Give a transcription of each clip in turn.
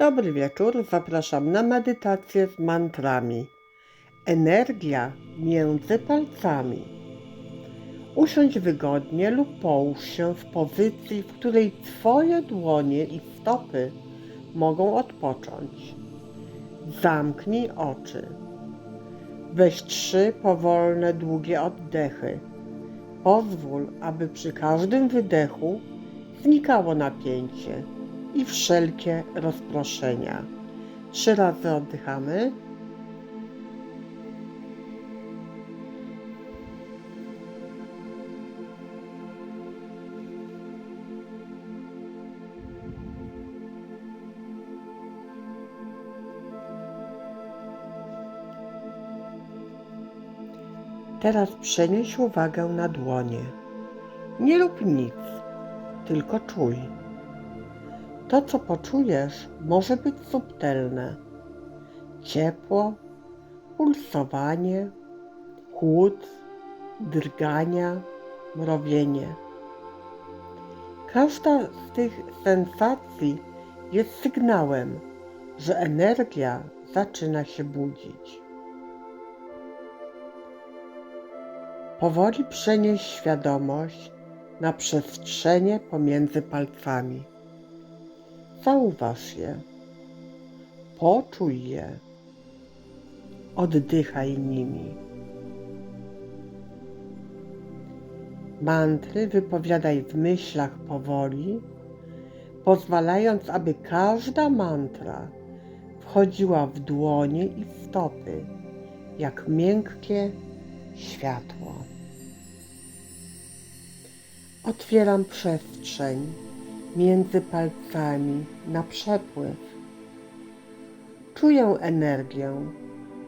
Dobry wieczór, zapraszam na medytację z mantrami. Energia między palcami. Usiądź wygodnie lub połóż się w pozycji, w której Twoje dłonie i stopy mogą odpocząć. Zamknij oczy. Weź trzy powolne, długie oddechy. Pozwól, aby przy każdym wydechu znikało napięcie i wszelkie rozproszenia. Trzy razy oddychamy. Teraz przenieś uwagę na dłonie. Nie rób nic, tylko czuj. To, co poczujesz, może być subtelne. Ciepło, pulsowanie, chłód, drgania, mrowienie. Każda z tych sensacji jest sygnałem, że energia zaczyna się budzić. Powoli przenieś świadomość na przestrzenie pomiędzy palcami. Zauważ je, poczuj je, oddychaj nimi. Mantry wypowiadaj w myślach powoli, pozwalając, aby każda mantra wchodziła w dłonie i stopy, jak miękkie światło. Otwieram przestrzeń między palcami na przepływ. Czuję energię,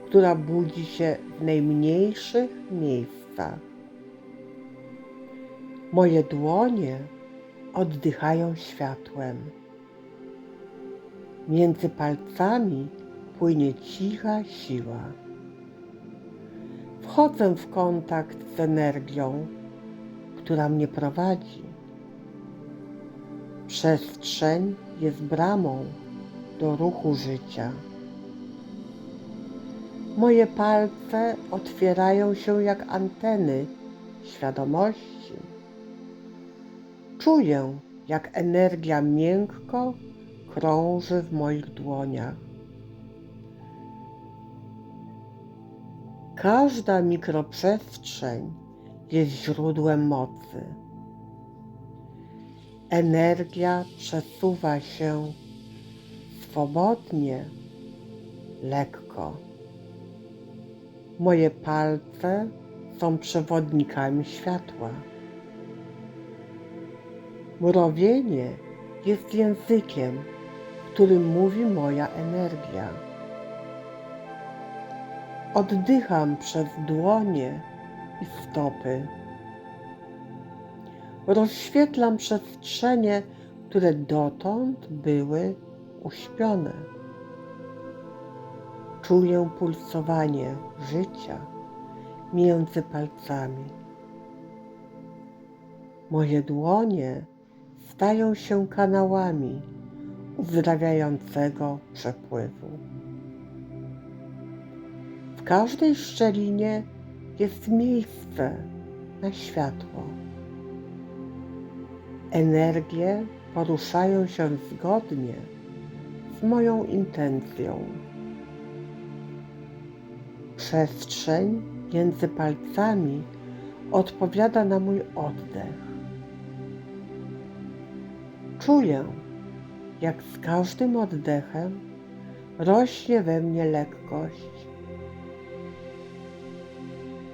która budzi się w najmniejszych miejscach. Moje dłonie oddychają światłem. Między palcami płynie cicha siła. Wchodzę w kontakt z energią, która mnie prowadzi. Przestrzeń jest bramą do ruchu życia. Moje palce otwierają się jak anteny świadomości. Czuję, jak energia miękko krąży w moich dłoniach. Każda mikroprzestrzeń jest źródłem mocy. Energia przesuwa się swobodnie, lekko. Moje palce są przewodnikami światła. Mrowienie jest językiem, którym mówi moja energia. Oddycham przez dłonie i stopy. Rozświetlam przestrzenie, które dotąd były uśpione. Czuję pulsowanie życia między palcami. Moje dłonie stają się kanałami uzdrawiającego przepływu. W każdej szczelinie jest miejsce na światło. Energie poruszają się zgodnie z moją intencją. Przestrzeń między palcami odpowiada na mój oddech. Czuję, jak z każdym oddechem rośnie we mnie lekkość.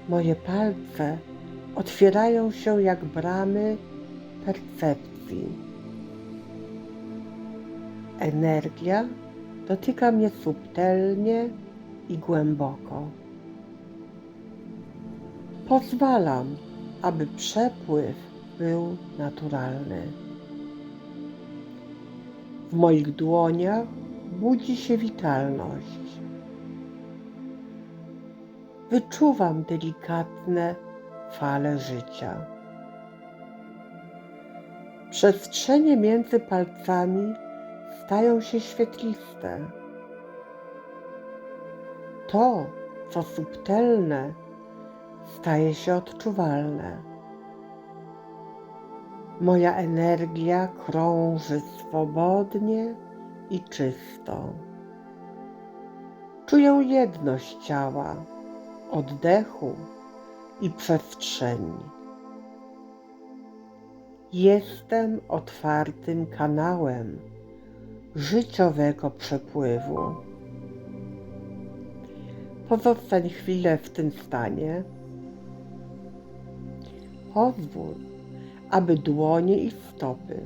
Moje palce otwierają się jak bramy percepcji. Energia dotyka mnie subtelnie i głęboko. Pozwalam, aby przepływ był naturalny. W moich dłoniach budzi się witalność. Wyczuwam delikatne fale życia. Przestrzenie między palcami stają się świetliste. To, co subtelne, staje się odczuwalne. Moja energia krąży swobodnie i czysto. Czuję jedność ciała, oddechu i przestrzeni. Jestem otwartym kanałem życiowego przepływu. Pozostań chwilę w tym stanie. Pozwól, aby dłonie i stopy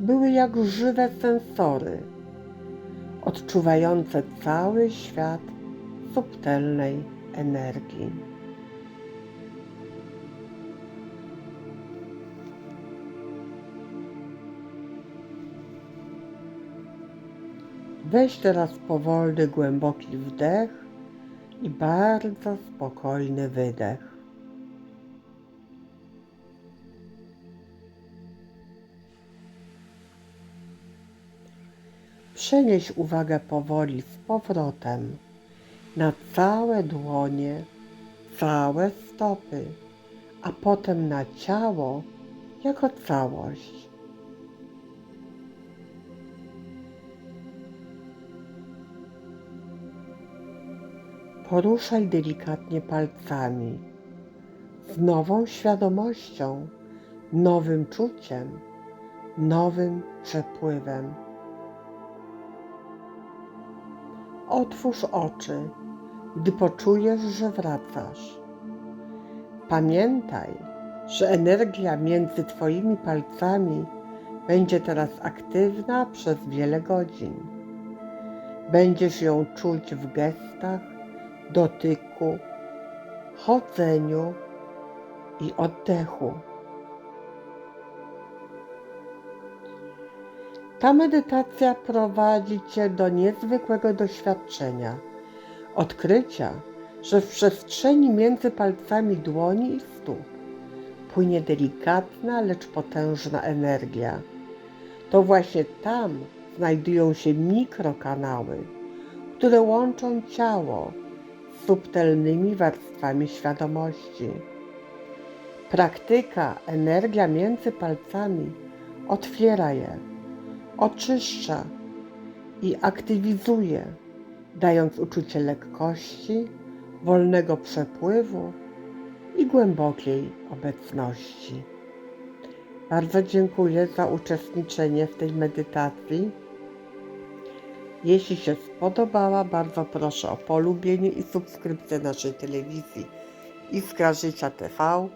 były jak żywe sensory, odczuwające cały świat subtelnej energii. Weź teraz powolny, głęboki wdech i bardzo spokojny wydech. Przenieś uwagę powoli z powrotem na całe dłonie, całe stopy, a potem na ciało jako całość. Poruszaj delikatnie palcami z nową świadomością, nowym czuciem, nowym przepływem. Otwórz oczy, gdy poczujesz, że wracasz. Pamiętaj, że energia między Twoimi palcami będzie teraz aktywna przez wiele godzin. Będziesz ją czuć w gestach, dotyku, chodzeniu i oddechu. Ta medytacja prowadzi Cię do niezwykłego doświadczenia, odkrycia, że w przestrzeni między palcami dłoni i stóp płynie delikatna, lecz potężna energia. To właśnie tam znajdują się mikrokanały, które łączą ciało subtelnymi warstwami świadomości. Praktyka energia między palcami otwiera je oczyszcza i aktywizuje, dając uczucie lekkości, wolnego przepływu i głębokiej obecności. Bardzo dziękuję za uczestniczenie w tej medytacji. Jeśli się spodobała, bardzo proszę o polubienie i subskrypcję naszej telewizji Iskra Życia TV.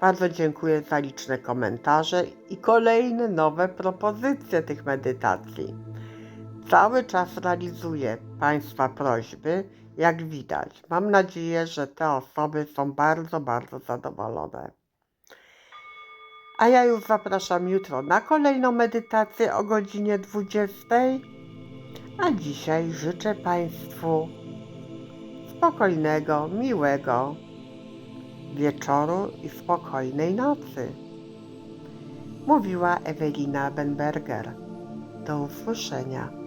Bardzo dziękuję za liczne komentarze i kolejne nowe propozycje tych medytacji. Cały czas realizuję Państwa prośby, jak widać. Mam nadzieję, że te osoby są bardzo, bardzo zadowolone. A ja już zapraszam jutro na kolejną medytację o godzinie 20. A dzisiaj życzę Państwu spokojnego, miłego wieczoru i spokojnej nocy. Mówiła Ewelina Benberger. Do usłyszenia.